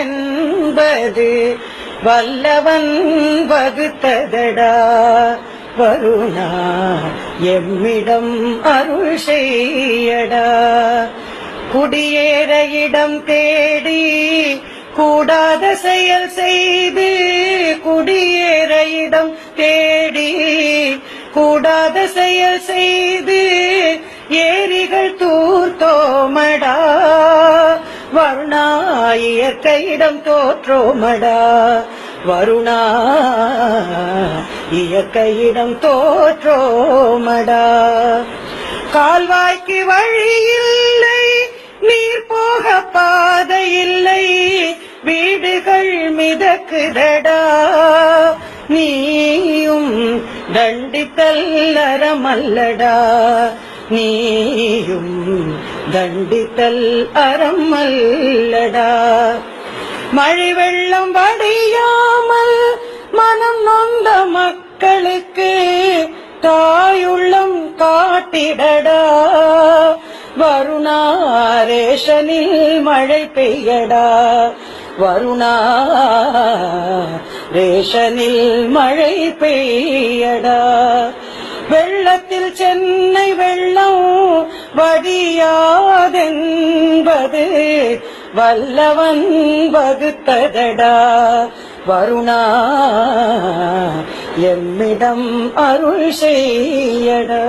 என்பது வல்லவன் வகுத்ததடா. வருணா எம்மிடம் அருள் செய்யடா. குடியேற இடம் தேடி கூடாத செயல் செய்து குடியேற இடம் தேடி கூடாத செயல் செய்து ஏரிகள் தூர்த்தோமடா. வருணா இயற்கையிடம் தோற்றோமடா. வருணா இயற்கையிடம் தோற்றோமடா. கால்வாய்க்கு வழி இல்லை நீர் போக பாதை இல்லை. வீடுகள் மிதக்குதடா. நீயும் தண்டித்தல் நரமல்லடா நீயும் தண்டித்தல் அறம் அல்லடா மழை வெள்ளம் வடியாமல் மனம் நொந்த மக்களுக்கு தாயுள்ளம் காட்டிடடா. வருணா ரேஷனில் மழை பெய்யடா. வருணா ரேஷனில் மழை பெய்யடா. வெள்ளத்தில் சென்னை வெள்ள வடியாதென்பது வல்லவன் வகுத்ததடா வருணா எம்மிடம் அருள் செய்யடா.